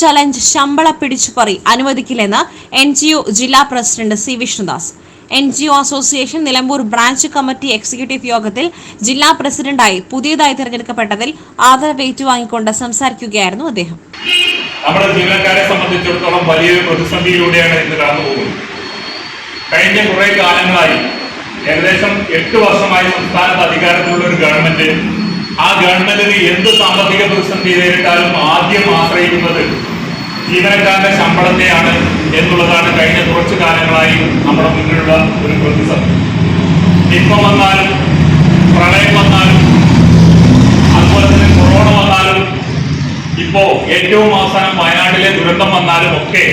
Challenge ശമ്പള പിടിച്ചുപറി അനുവദിക്കില്ലെന്ന് എൻ ജി ഒ ജില്ലാ president C Vishnudas. N G O association Nilambur branch committee executive യോഗത്തിൽ ജില്ലാ പ്രസിഡന്റായി പുതിയതായി തിരഞ്ഞെടുക്കപ്പെട്ടതിൽ ആദരവ് ഏറ്റുവാങ്ങിക്കൊണ്ട് സംസാരിക്കുകയായിരുന്നു അദ്ദേഹം. നമ്മുടെ ജീവനക്കാരെ സംബന്ധിച്ചിടത്തോളം വലിയൊരു പ്രതിസന്ധിയിലൂടെയാണ് ഇന്ന് പോകുന്നത്. കഴിഞ്ഞ കുറെ കാലങ്ങളായി ഏകദേശം എട്ട് വർഷമായി സംസ്ഥാനത്ത് അധികാരത്തിലുള്ള ഒരു ഗവൺമെന്റ് ആ ഗവൺമെന്റിന് എന്ത് സാമ്പത്തിക പ്രതിസന്ധി നേരിട്ടാലും ആദ്യം ആശ്രയിക്കുന്നത് ജീവനക്കാരുടെ ശമ്പളത്തെയാണ് എന്നുള്ളതാണ് കഴിഞ്ഞ കുറച്ചു കാലങ്ങളായി നമ്മുടെ മുന്നിലുള്ള ഒരു പ്രതിസന്ധി. ഇപ്പം വന്നാലും പ്രളയം വന്നാലും അതുപോലെ തന്നെ കൊറോണ വന്നാലും ഇപ്പോ ഏറ്റവും അവസാനം വയനാട്ടിലെ ദുരന്തം വന്നാലും ഒക്കെ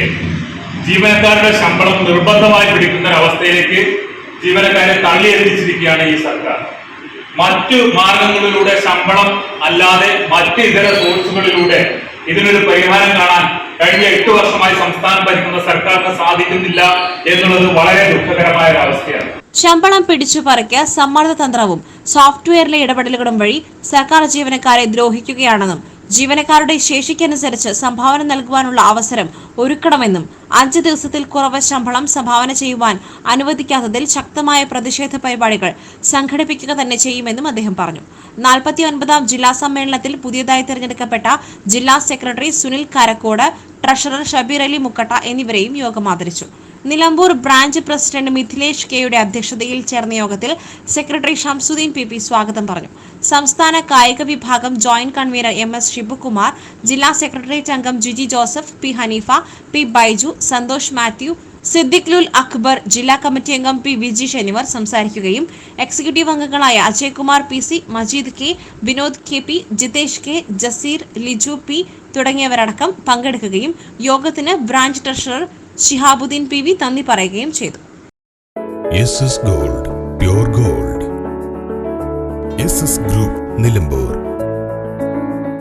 ജീവനക്കാരുടെ ശമ്പളം നിർബന്ധമായി പിടിക്കുന്ന ഒരു അവസ്ഥയിലേക്ക് ജീവനക്കാരെ തള്ളി എത്തിച്ചിരിക്കുകയാണ് ഈ സർക്കാർ. മറ്റു മാർഗങ്ങളിലൂടെ ശമ്പളം അല്ലാതെ മറ്റ് ഇതര സോഴ്സുകളിലൂടെ ഇതിനൊരു പരിഹാരം കാണാൻ കഴിഞ്ഞ എട്ട് വർഷമായി സംസ്ഥാനം ഭരിക്കുന്ന സർക്കാരിന് സാധിക്കുന്നില്ല എന്നുള്ളത് വളരെ ദുഃഖകരമായ ഒരു അവസ്ഥയാണ്. ശമ്പളം പിടിച്ചു പറിക്കുക സമ്മർദ്ദ തന്ത്രവും സോഫ്റ്റ്വെയറിലെ ഇടപെടലുകളും വഴി സർക്കാർ ജീവനക്കാരെ ദ്രോഹിക്കുകയാണെന്നും ജീവനക്കാരുടെ ശേഷിക്കനുസരിച്ച് സംഭാവന നൽകുവാനുള്ള അവസരം ഒരുക്കണമെന്നും അഞ്ച് ദിവസത്തിൽ കുറവ് ശമ്പളം സംഭാവന ചെയ്യുവാൻ അനുവദിക്കാത്തതിൽ ശക്തമായ പ്രതിഷേധ പരിപാടികൾ സംഘടിപ്പിക്കുക തന്നെ ചെയ്യുമെന്നും അദ്ദേഹം പറഞ്ഞു. നാൽപ്പത്തി ഒൻപതാം ജില്ലാ സമ്മേളനത്തിൽ പുതിയതായി തിരഞ്ഞെടുക്കപ്പെട്ട ജില്ലാ സെക്രട്ടറി സുനിൽ കാരക്കോട് ട്രഷറർ ഷബീർ അലി മുക്കട്ട എന്നിവരെയും യോഗം ആദരിച്ചു. നിലമ്പൂർ ബ്രാഞ്ച് പ്രസിഡന്റ് മിഥിലേഷ് കെയുടെ അധ്യക്ഷതയിൽ ചേർന്ന യോഗത്തിൽ സെക്രട്ടറി ഷംസുദ്ദീൻ പി പി സ്വാഗതം പറഞ്ഞു. സംസ്ഥാന കായിക വിഭാഗം joint convener M S Shibukumar ജില്ലാ സെക്രട്ടേറിയറ്റ് അംഗം ജിജി ജോസഫ് പി ഹനീഫ പി ബൈജു സന്തോഷ് മാത്യു സിദ്ദിഖ് ലുൽ അക്ബർ ജില്ലാ കമ്മിറ്റി അംഗം പി വിജീഷ് എന്നിവർ സംസാരിക്കുകയും എക്സിക്യൂട്ടീവ് അംഗങ്ങളായ Ajaykumar P C Majeed K Vinod K P Jithesh K Jaseer Liju P തുടങ്ങിയവരടക്കം പങ്കെടുക്കുകയും യോഗത്തിന് branch treasurer Shihabuddin P V നന്ദി പറയുകയും ചെയ്തു. Gold pure gold group Nilambur